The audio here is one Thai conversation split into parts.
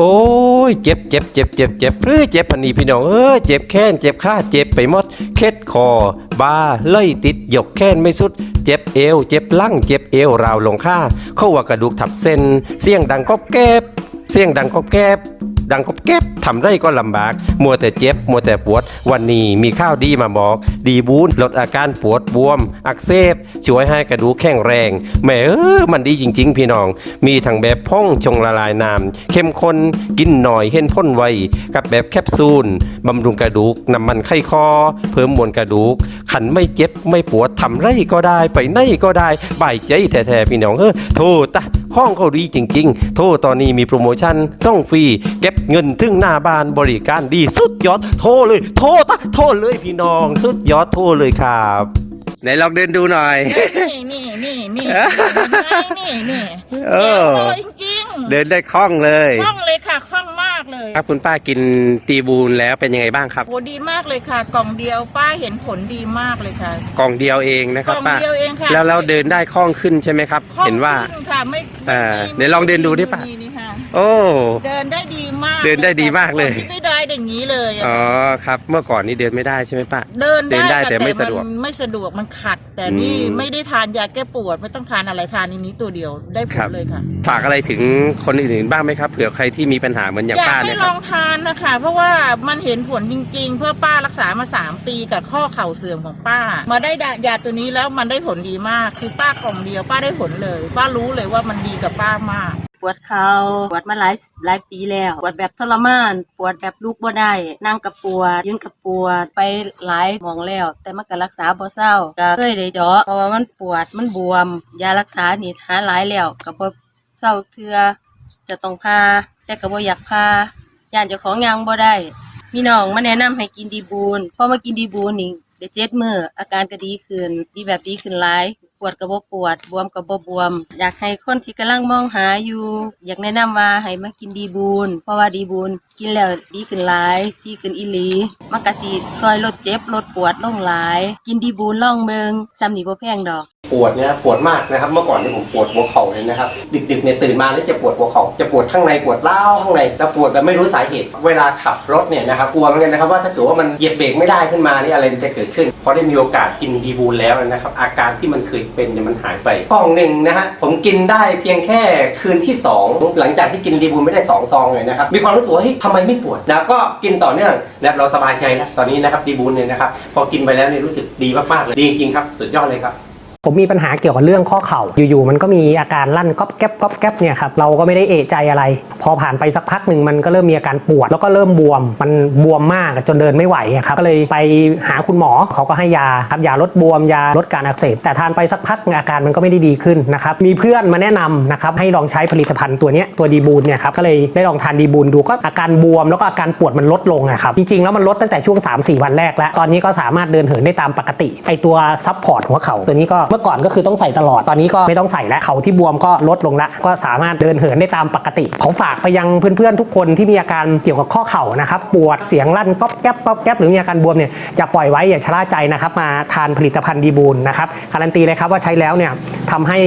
โอ้ยเจ็บเจ็บเจ็บเจ็บเจ็บเพื่อเจ็บพันนีพี่น้องเออเจ็บแค้นเจ็บขาเจ็บไปหมดเคล็ดคอ บาเลยติดหยกแค้นไม่สุด เจ็บเอว เจ็บลังเจ็บเอวราวลงข้าเข้าว่ากระดูกทับเส้น เสียงดังก็แก็บเสียงดังก็แก็บ ดังกบเก็บทำได้ก็ลำบาก มัวแต่เจ็บ มัวแต่ปวด วันนี้มีข้าวดีมาบอก ดีบูนลดอาการปวดบวม อักเสบช่วยให้กระดูกแข็งแรงแหม่เออมันดีจริง ๆ พี่น้อง มีทั้งแบบพ่องชงละลายน้ำเข้มข้นกินหน่อยเห็นพ่นไวกับแบบแคปซูลบำรุงกระดูกน้ำมันไข้คอ เพิ่มมวลกระดูก ขันไม่เจ็บไม่ปวดทำไรก็ได้ไปไหนก็ได้บ่ายใจแท้ๆพี่น้องเออโทษตะข้องเขาดีจริง ๆ โทษตอนนี้มีโปรโมชั่นส่งฟรี เก็บเงินถึงหน้าบ้านบริการดีสุดยอดโทรเลย โทรตะโทรเลยพี่น้อง สุดยอดโทรเลยครับไหนลองเดินดูหน่อย นี่นี่นี่นี่นี่นี่เออเดี๋ยวโตจริงๆ เดินได้คล่องเลย คล่องเลยค่ะคล่องมาก เลยครับคุณป้ากินตีบูนแล้วเป็นยังไงบ้างครับโหดีมากเลยค่ะ กล่องเดียวป้าเห็นผลดีมากเลยค่ะ กล่องเดียวเองนะคกรับล่องป้าเดียวเองค่ะแล้วเราเดินได้คล่องขึ้นใช่ไหมครับคล่องเห็นว่าขึ้นค่ะไม่เออไม่เดี๋ยวลองเดินดูดิป่ะนี่ค่ะ โอ้ เดินได้ดีมากเดินได้ดีมากเลยที่ไม่ได้อย่างนี้เลยอะอ๋อครับ เมื่อก่อนนี้เดินไม่ได้ใช่ไหมป้า เดินเดินได้ค่ะแต่ไม่สะดวกนไม่สะดวกมันขัด แต่นี่อืม ไม่ได้ทานยาแก้ปวดไม่ต้องทานอะไรทานอันนี้ตัวเดียวได้ผครัลบเลยค่ะ ฝากอะไรถึงคนอื่นๆบ้างไหมครับเผื่อใครที่มีปัญหาเหมือนอย่างอยากป้าให้เนี่ยลครัอบ งทานนะคะเพราะว่ามันเห็นผลจริง ๆ เพื่อป้ารักษามาสามปีกับข้อเข่าเสื่อมของป้า มาได้ยาตัวนี้แล้วมันได้ผลดีมาก คือป้ากล่องเดียวป้าได้ผลเลย ป้ารู้เลยว่ามันดีกับป้ามาก ปวดเข่าปวดมาหลายหลายปีแล้ว ปวดแบบทรมาน ปวดแบบลุกบ่ได้นั่งกับปวดยืนกับปวดไปหลายหมองแล้ว แต่มันก็รักษาบ่เศร้าก็เคยได้เจาะเพราะว่ามันปวดมันบวม ยารักษานี่หาหลายแล้วก็บ่เศร้าเทือจะต้องพาแต่ก็บ่อยากพาย่านเจ้าของยังบ่ได้มีน้องมาแนะนำให้กินดีบูนพอมากินดีบูนนี่เดี๋ยวเจ็ดมืออาการก็ดีขึ้นดีแบบดีขึ้นหลาย ปวดกับ่ปวด บวมก็บ่บวม อยากให้คนที่กำลังมองหาอยู่ อยากแนะนำว่าให้มากินดีบูนเพราะว่าดีบูน กินแล้วดีขึ้นหลายดีขึ้นอีหลีมันก็สิซอยลดเจ็บลดปวดลงหลาย กินดีบูนล่องเบิงจำนี่บ่แพงดอก ปวดเนี่ยปวดมากนะครับ เมื่อก่อนเนี่ยผมปวดหัวเข่าเลยนะครับ ดึกๆเนี่ยตื่นมาแล้วจะปวดหัวเข่าจะปวดข้างในปวดเล้าวข้างในจะปวดแบบไม่รู้สาเหตุ เวลาขับรถเนี่ยนะครับกลัวเหมือนกันนะครับว่าถ้าเกิดว่ามันเหยียบเบรกไม่ได้ขึ้นมานี่อะไรมันจะเกิดขึ้นพอได้มีโอกาสกินดีบูลแล้วนะครับ อาการที่มันเคยเป็นเนี่ยมันหายไปกล่องหนึ่งนะฮะผมกินได้เพียงแค่คืนที่สองหลังจากที่กินดีบูลไม่ได้สองซองเลยนะครับมีความรู้สึกว่าเฮ้ยทำไมไม่ปวดนะก็กินต่อเนื่องนะเราสบายใจแล้วตอนนี้นะครับดีบูลเนี่ยนะครับพอกินไปแล้วเนี่ยรู้สึกดีมากๆเลยดีจริงครับสุดยอดเลยครับ ผมมีปัญหาเกี่ยวกับเรื่องข้อเข่าอยู่ๆมันก็มีอาการลั่นก๊อบแก๊บก๊อบแก๊บเนี่ยครับเราก็ไม่ได้เอะใจอะไร พอผ่านไปสักพักหนึ่งมันก็เริ่มมีอาการปวด แล้วก็เริ่มบวมมันบวมมากจนเดินไม่ไหวครับก็เลยไปหาคุณหมอเขาก็ให้ยาครับยาลดบวมยาลดการอักเสบ แต่ทานไปสักพักอาการมันก็ไม่ได้ดีขึ้นนะครับมีเพื่อนมาแนะนำนะครับให้ลองใช้ผลิตภัณฑ์ตัวนี้ตัวดีบูนเนี่ยครับก็เลยได้ลองทานดีบูนดูก็อาการบวมแล้วก็อาการปวดมันลดลงอะครับจริงๆแล้วมันลดตั้งแต่ช่วง 3-4 วันแรกแล้ว ตอนนี้ก็สามารถเดินเหินได้ตามปกติไอตัวซับพอร์ตหัวเข่าตัวนี้ก็เมื่อก่อนก็คือต้องใส่ตลอดตอนนี้ก็ไม่ต้องใส่แล้วเข่าที่บวมก็ลดลงละก็สามารถเดินเหินได้ตามปกติขอฝากไปยังเพื่อนๆทุกคนที่มีอาการเกี่ยวกับข้อเข่านะครับปวดเสียงลั่นก๊อบแก๊บก๊อบแก๊บหรือมีอาการบวมเนี่ยจะปล่อยไว้อย่าชะล่าใจนะครับมาทานผลิตภัณฑ์ดีบูลนะครับการันตีเลยครับว่าใช้แล้วเนี่ยทำให้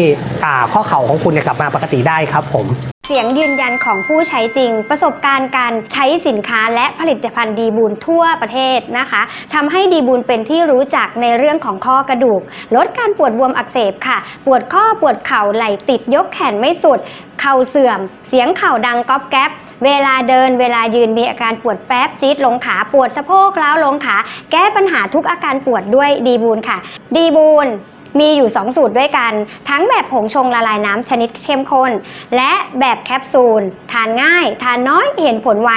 อ่าข้อเข่าของคุณเนี่ยกลับมาปกติได้ครับผม เสียงยืนยันของผู้ใช้จริง ประสบการณ์การใช้สินค้าและผลิตภัณฑ์ดีบูลทั่วประเทศนะคะทำให้ดีบูลเป็นที่รู้จักในเรื่องของข้อกระดูก ลดการปวดบวมอักเสบค่ะ ปวดข้อปวดเข่าไหล่ติดยกแขนไม่สุด เข่าเสื่อม เสียงเข่าดังก๊อบแก๊บเวลาเดินเวลายืนมีอาการปวดแป๊บจี๊ดลงขาปวดสะโพกล้าวลงขา แก้ปัญหาทุกอาการปวดด้วยดีบูลค่ะ ดีบูล มีอยู่ 2 สูตรด้วยกัน ทั้งแบบผงชงละลายน้ำชนิดเข้มข้น และแบบแคปซูล ทานง่าย ทานน้อยเห็นผลไว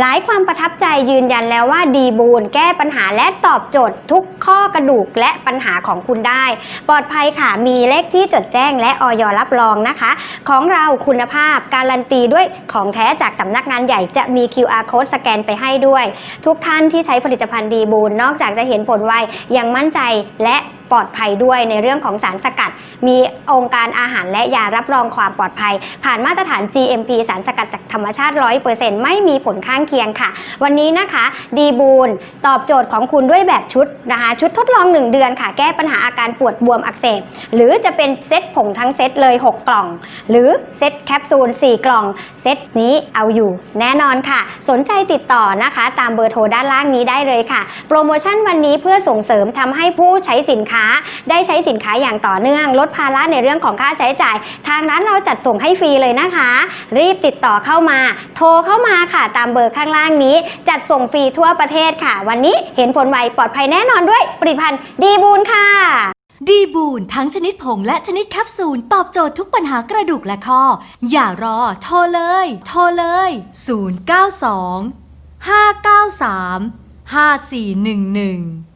หลายความประทับใจยืนยันแล้วว่าดีบูนแก้ปัญหาและตอบโจทย์ทุกข้อกระดูกและปัญหาของคุณได้ ปลอดภัยค่ะ มีเลขที่จดแจ้งและออยรับรองนะคะ ของเราคุณภาพการันตีด้วยของแท้จากสำนักงานใหญ่จะมี QR code สแกนไปให้ด้วย ทุกท่านที่ใช้ผลิตภัณฑ์ดีบูนนอกจากจะเห็นผลไวยังมั่นใจและ ลอดภัยด้วยในเรื่องของสารสกัด มีองค์การอาหารและยารับรองความปลอดภัย ผ่านมาตรฐาน GMP สารสกัดจากธรรมชาติ 100%ไม่มีผลข้างเคียงค่ะ วันนี้นะคะดีบูนตอบโจทย์ของคุณด้วยแบบชุดนะคะชุดทดลอง 1 เดือนค่ะ แก้ปัญหาอาการปวดบวมอักเสบ หรือจะเป็นเซตผงทั้งเซตเลย 6 กล่อง หรือเซตแคปซูล 4 กล่อง เซตนี้เอาอยู่ แน่นอนค่ะ สนใจติดต่อนะคะ ตามเบอร์โทรด้านล่างนี้ได้เลยค่ะ โปรโมชั่นวันนี้เพื่อส่งเสริมทำให้ผู้ใช้สินค้าา ได้ใช้สินค้าอย่างต่อเนื่องลดภาระในเรื่องของค่าใช้จ่าย ทางร้านเราจัดส่งให้ฟรีเลยนะคะ รีบติดต่อเข้ามา โทรเข้ามาค่ะตามเบอร์ข้างล่างนี้ จัดส่งฟรีทั่วประเทศค่ะ วันนี้เห็นผลไวปลอดภัยแน่นอนด้วยผลิตภัณฑ์ดีบูนค่ะดีบูนทั้งชนิดผงและชนิดแคปซูล ตอบโจทย์ทุกปัญหากระดูกและข้อ อย่ารอ โทรเลย โทรเลย 092 593 5411